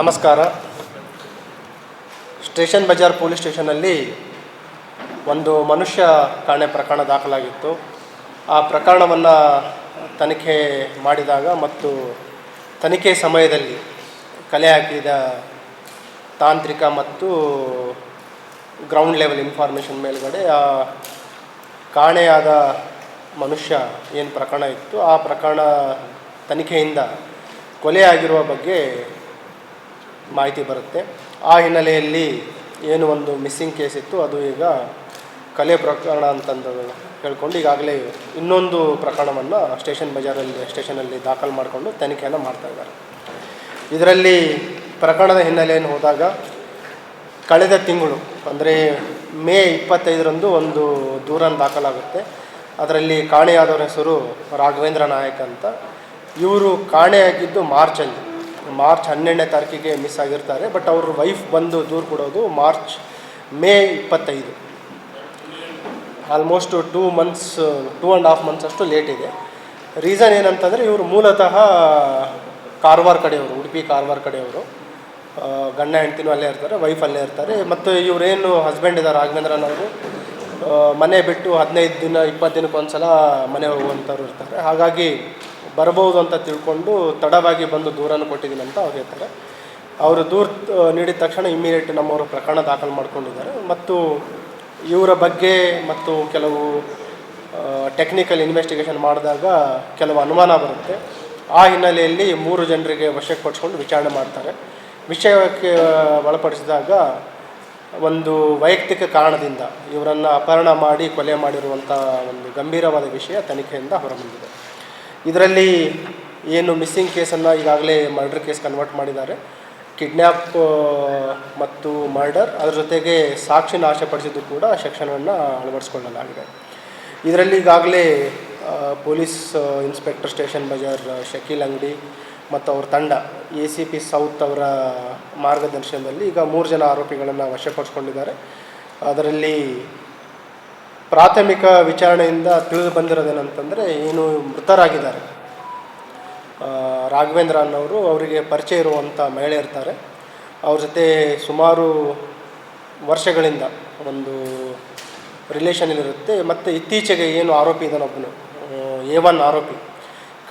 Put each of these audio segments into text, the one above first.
ನಮಸ್ಕಾರ. Station Bazaar police ಸ್ಟೇಷನಲ್ಲಿ ಒಂದು ಮನುಷ್ಯ ಕಾಣೆ ಪ್ರಕರಣ ದಾಖಲಾಗಿತ್ತು. ಆ ಪ್ರಕರಣವನ್ನು ತನಿಖೆ ಮಾಡಿದಾಗ ಮತ್ತು ತನಿಖೆ ಸಮಯದಲ್ಲಿ ಕಲೆ ಹಾಕಿದ ತಾಂತ್ರಿಕ ಮತ್ತು ಗ್ರೌಂಡ್ ಲೆವೆಲ್ ಇನ್ಫಾರ್ಮೇಷನ್ ಮೇಲುಗಡೆ ಆ ಕಾಣೆಯಾದ ಮನುಷ್ಯ ಏನು ಪ್ರಕರಣ ಇತ್ತು, ಆ ಪ್ರಕರಣ ತನಿಖೆಯಿಂದ ಕೊಲೆಯಾಗಿರುವ ಬಗ್ಗೆ ಮಾಹಿತಿ ಬರುತ್ತೆ. ಆ ಹಿನ್ನೆಲೆಯಲ್ಲಿ ಏನು ಒಂದು ಮಿಸ್ಸಿಂಗ್ ಕೇಸ್ ಇತ್ತು, ಅದು ಈಗ ಕಲೆ ಪ್ರಕರಣ ಅಂತಂದು ಹೇಳ್ಕೊಂಡು ಈಗಾಗಲೇ ಇನ್ನೊಂದು ಪ್ರಕರಣವನ್ನು ಸ್ಟೇಷನ್ ಬಜಾರಲ್ಲಿ, ಸ್ಟೇಷನಲ್ಲಿ ದಾಖಲು ಮಾಡಿಕೊಂಡು ತನಿಖೆಯನ್ನು ಮಾಡ್ತಾ ಇದ್ದಾರೆ. ಇದರಲ್ಲಿ ಪ್ರಕರಣದ ಹಿನ್ನೆಲೆಯನ್ನು ಹೋದಾಗ ಕಳೆದ ತಿಂಗಳು, ಅಂದರೆ ಮೇ ಇಪ್ಪತ್ತೈದರಂದು ಒಂದು ದೂರನ್ನು ದಾಖಲಾಗುತ್ತೆ. ಅದರಲ್ಲಿ ಕಾಣೆಯಾದವರ ಹೆಸರು ರಾಘವೇಂದ್ರ ನಾಯಕ್ ಅಂತ. ಇವರು ಕಾಣೆಯಾಗಿದ್ದು ಮಾರ್ಚಲ್ಲಿ. ಮಾರ್ಚ್ ಹನ್ನೆರಡನೇ ತಾರೀಕಿಗೆ ಮಿಸ್ ಆಗಿರ್ತಾರೆ. ಬಟ್ ಅವ್ರ ವೈಫ್ ಬಂದು ದೂರು ಕೊಡೋದು ಮಾರ್ಚ್ ಮೇ ಇಪ್ಪತ್ತೈದು. Almost two months two and half months ಅಷ್ಟು ಲೇಟ್ ಇದೆ. ರೀಸನ್ ಏನಂತಂದರೆ ಇವರು ಮೂಲತಃ ಕಾರವಾರ ಕಡೆಯವರು, ಉಡುಪಿ ಕಾರವಾರ ಕಡೆಯವರು. ಗಂಡ ಹೆಂಡ್ತಿನೂ ಅಲ್ಲೇ ಇರ್ತಾರೆ ವೈಫ್ ಅಲ್ಲೇ ಇರ್ತಾರೆ. ಮತ್ತು ಇವರೇನು ಹಸ್ಬೆಂಡ್ ಇದ್ದಾರೆ ರಾಘವೇಂದ್ರನ್ ಅವರು. ಮನೆ ಬಿಟ್ಟು ಹದಿನೈದು ದಿನ, ಇಪ್ಪತ್ತು ದಿನಕ್ಕೊಂದು ಸಲ ಮನೆ ಹೋಗುವಂಥವ್ರು ಇರ್ತಾರೆ. ಹಾಗಾಗಿ ಬರ್ಬೋದು ಅಂತ ತಿಳ್ಕೊಂಡು ತಡವಾಗಿ ಬಂದು ದೂರನ್ನು ಕೊಟ್ಟಿದ್ದೀನಿ ಅಂತ ಅವ್ರು ಹೇಳ್ತಾರೆ. ಅವರು ದೂರ ನೀಡಿದ ತಕ್ಷಣ ಇಮ್ಮಿಡಿಯೇಟ್ ನಮ್ಮವರು ಪ್ರಕರಣ ದಾಖಲು ಮಾಡ್ಕೊಂಡಿದ್ದಾರೆ. ಮತ್ತು ಇವರ ಬಗ್ಗೆ ಮತ್ತು ಕೆಲವು ಟೆಕ್ನಿಕಲ್ ಇನ್ವೆಸ್ಟಿಗೇಷನ್ ಮಾಡಿದಾಗ ಕೆಲವು ಅನುಮಾನ ಬರುತ್ತೆ. ಆ ಹಿನ್ನೆಲೆಯಲ್ಲಿ ಮೂರು ಜನರಿಗೆ ವಶಕ್ಕೆ ಪಡಿಸ್ಕೊಂಡು ವಿಚಾರಣೆ ಮಾಡ್ತಾರೆ. ವಿಷಯಕ್ಕೆ ಒಳಪಡಿಸಿದಾಗ ಒಂದು ವೈಯಕ್ತಿಕ ಕಾರಣದಿಂದ ಇವರನ್ನು ಅಪಹರಣ ಮಾಡಿ ಕೊಲೆ ಮಾಡಿರುವಂಥ ಒಂದು ಗಂಭೀರವಾದ ವಿಷಯ ತನಿಖೆಯಿಂದ ಹೊರಬಂದಿದೆ. ಇದರಲ್ಲಿ ಏನು ಮಿಸ್ಸಿಂಗ್ ಕೇಸನ್ನು ಈಗಾಗಲೇ ಮರ್ಡರ್ ಕೇಸ್ ಕನ್ವರ್ಟ್ ಮಾಡಿದ್ದಾರೆ. ಕಿಡ್ನ್ಯಾಪ್ ಮತ್ತು ಮರ್ಡರ್ ಅದರ ಜೊತೆಗೆ ಸಾಕ್ಷಿ ನಾಶಪಡಿಸಿದ್ದು ಕೂಡ ಸೆಕ್ಷನನ್ನು ಅಳವಡಿಸ್ಕೊಳ್ಳಲಾಗಿದೆ. ಇದರಲ್ಲಿ ಈಗಾಗಲೇ police inspector station Bazar Shakeel Angadi ಮತ್ತು ಅವ್ರ ತಂಡ, ಎ ಸಿ ಪಿ ಸೌತ್ ಅವರ ಮಾರ್ಗದರ್ಶನದಲ್ಲಿ ಈಗ ಮೂರು ಜನ ಆರೋಪಿಗಳನ್ನು ವಶಪಡಿಸ್ಕೊಂಡಿದ್ದಾರೆ. ಅದರಲ್ಲಿ ಪ್ರಾಥಮಿಕ ವಿಚಾರಣೆಯಿಂದ ತಿಳಿದು ಬಂದಿರೋದೇನಂತಂದರೆ ಏನು ಮೃತರಾಗಿದ್ದಾರೆ. ರಾಘವೇಂದ್ರ ಅನ್ನೋರು ಅವರಿಗೆ ಪರಿಚಯ ಇರುವಂಥ ಮಹಿಳೆ ಇರ್ತಾರೆ. ಅವ್ರ ಜೊತೆ ಸುಮಾರು ವರ್ಷಗಳಿಂದ ಒಂದು ರಿಲೇಷನಲ್ಲಿರುತ್ತೆ ಮತ್ತು ಇತ್ತೀಚೆಗೆ ಏನು ಆರೋಪಿ ಇದ್ದಾನೊಬ್ಬನು ಎ ಒನ್ ಆರೋಪಿ.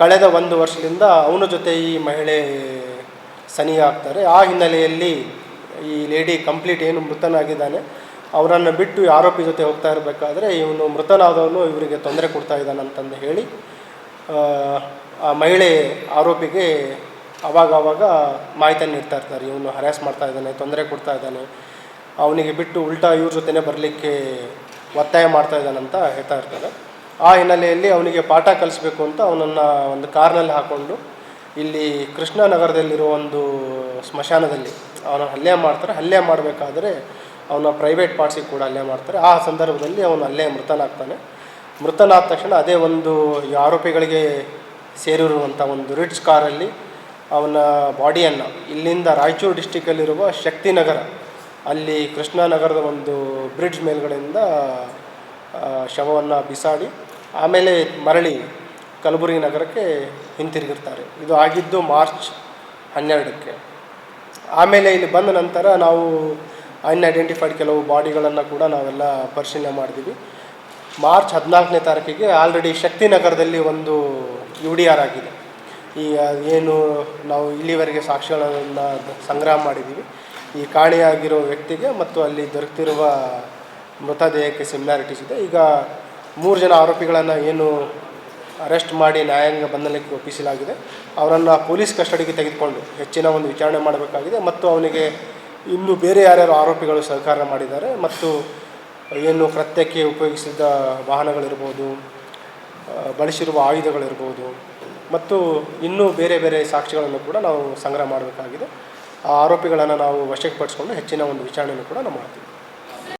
ಕಳೆದ ಒಂದು ವರ್ಷದಿಂದ ಅವನ ಜೊತೆ ಈ ಮಹಿಳೆ ಸನಿಹ ಆಗ್ತಾರೆ. ಆ ಹಿನ್ನೆಲೆಯಲ್ಲಿ ಈ ಲೇಡಿ ಕಂಪ್ಲೀಟ್ ಏನು ಮೃತನಾಗಿದ್ದಾನೆ. ಅವರನ್ನು ಬಿಟ್ಟು ಆರೋಪಿ ಜೊತೆ ಹೋಗ್ತಾ ಇರಬೇಕಾದ್ರೆ ಇವನು ಮೃತನಾದವನು ಇವರಿಗೆ ತೊಂದರೆ ಕೊಡ್ತಾ ಇದ್ದಾನಂತಂದು ಹೇಳಿ ಆ, ಮಹಿಳೆ ಆರೋಪಿಗೆ ಅವಾಗ ಅವಾಗ ಮಾಹಿತಿಯನ್ನು ನೀಡ್ತಾ ಇರ್ತಾರೆ. ಇವನು ಹರ್ಯಾಸ್ ಮಾಡ್ತಾ ಇದ್ದಾನೆ ತೊಂದರೆ ಕೊಡ್ತಾ ಇದ್ದಾನೆ ಅವನಿಗೆ ಬಿಟ್ಟು ಉಲ್ಟಾ ಇವ್ರ ಜೊತೆನೇ ಬರಲಿಕ್ಕೆ ಒತ್ತಾಯ ಮಾಡ್ತಾ ಇದ್ದಾನಂತ ಹೇಳ್ತಾ ಇರ್ತಾರೆ. ಆ ಹಿನ್ನೆಲೆಯಲ್ಲಿ ಅವನಿಗೆ ಪಾಠ ಕಲಿಸ್ಬೇಕು ಅಂತ ಅವನನ್ನು ಒಂದು ಕಾರ್ನಲ್ಲಿ ಹಾಕ್ಕೊಂಡು ಇಲ್ಲಿ ಕೃಷ್ಣನಗರದಲ್ಲಿರೋ ಒಂದು ಸ್ಮಶಾನದಲ್ಲಿ ಅವನ ಹಲ್ಲೆ ಮಾಡ್ತಾರೆ. ಹಲ್ಲೆ ಮಾಡಬೇಕಾದ್ರೆ ಅವನ ಪ್ರೈವೇಟ್ ಪಾರ್ಟ್ಸಿಗೆ ಕೂಡ ಅಲ್ಲೇ ಮಾಡ್ತಾರೆ. ಆ ಸಂದರ್ಭದಲ್ಲಿ ಅವನು ಅಲ್ಲೇ ಮೃತನಾಗ್ತಾನೆ. ಮೃತನಾದ ತಕ್ಷಣ ಅದೇ ಒಂದು ಆರೋಪಿಗಳಿಗೆ ಸೇರಿರುವಂಥ ಒಂದು ರಿಡ್ಸ್ ಕಾರಲ್ಲಿ ಅವನ ಬಾಡಿಯನ್ನು ಇಲ್ಲಿಂದ ರಾಯಚೂರು ಡಿಸ್ಟಿಕಲ್ಲಿರುವ ಶಕ್ತಿನಗರ, ಅಲ್ಲಿ ಕೃಷ್ಣಾನಗರದ ಒಂದು ಬ್ರಿಡ್ಜ್ ಮೇಲ್ಗಡೆಯಿಂದ ಶವವನ್ನು ಬಿಸಾಡಿ ಆಮೇಲೆ ಮರಳಿ ಕಲಬುರಗಿ ನಗರಕ್ಕೆ ಹಿಂತಿರುಗಿರ್ತಾರೆ. ಇದು ಆಗಿದ್ದು ಮಾರ್ಚ್ ಹನ್ನೆರಡಕ್ಕೆ. ಆಮೇಲೆ ಇಲ್ಲಿ ಬಂದ ನಂತರ ನಾವು ಅನ್ಐಡೆಂಟಿಫೈಡ್ ಕೆಲವು ಬಾಡಿಗಳನ್ನು ಕೂಡ ನಾವೆಲ್ಲ ಪರಿಶೀಲನೆ ಮಾಡಿದ್ದೀವಿ ಮಾರ್ಚ್ ಹದಿನಾಲ್ಕನೇ ತಾರೀಕಿಗೆ ಆಲ್ರೆಡಿ ಶಕ್ತಿನಗರದಲ್ಲಿ ಒಂದು ಯು ಡಿ ಆರ್ ಆಗಿದೆ. ಈ ಏನು ನಾವು ಇಲ್ಲಿವರೆಗೆ ಸಾಕ್ಷಿಗಳನ್ನು ಸಂಗ್ರಹ ಮಾಡಿದ್ದೀವಿ. ಈ ಕಾಣೆಯಾಗಿರೋ ವ್ಯಕ್ತಿಗೆ ಮತ್ತು ಅಲ್ಲಿ ದೊರೆತಿರುವ ಮೃತದೇಹಕ್ಕೆ ಸಿಮಿಲಾರಿಟೀಸ್ ಇದೆ. ಈಗ ಮೂರು ಜನ ಆರೋಪಿಗಳನ್ನು ಏನು ಅರೆಸ್ಟ್ ಮಾಡಿ ನ್ಯಾಯಾಂಗ ಬಂಧನಕ್ಕೆ ಒಪ್ಪಿಸಲಾಗಿದೆ. ಅವರನ್ನು ಪೊಲೀಸ್ ಕಸ್ಟಡಿಗೆ ತೆಗೆದುಕೊಂಡು ಹೆಚ್ಚಿನ ಒಂದು ವಿಚಾರಣೆ ಮಾಡಬೇಕಾಗಿದೆ ಮತ್ತು ಅವನಿಗೆ ಇನ್ನು ಬೇರೆ ಯಾರ್ಯಾರು ಆರೋಪಿಗಳು ಸಹಕಾರ ಮಾಡಿದ್ದಾರೆ ಮತ್ತು ಏನು ಕೃತ್ಯಕ್ಕೆ ಉಪಯೋಗಿಸಿದ ವಾಹನಗಳಿರ್ಬೋದು ಬಳಸಿರುವ ಆಯುಧಗಳಿರ್ಬೋದು ಮತ್ತು ಇನ್ನೂ ಬೇರೆ ಬೇರೆ ಸಾಕ್ಷಿಗಳನ್ನು ಕೂಡ ನಾವು ಸಂಗ್ರಹ ಮಾಡಬೇಕಾಗಿದೆ. ಆ ಆರೋಪಿಗಳನ್ನು ನಾವು ವಶಕ್ಕೆ ಪಡಿಸ್ಕೊಂಡು ಹೆಚ್ಚಿನ ಒಂದು ವಿಚಾರಣೆಯನ್ನು ಕೂಡ ನಾವು ಮಾಡ್ತೀವಿ.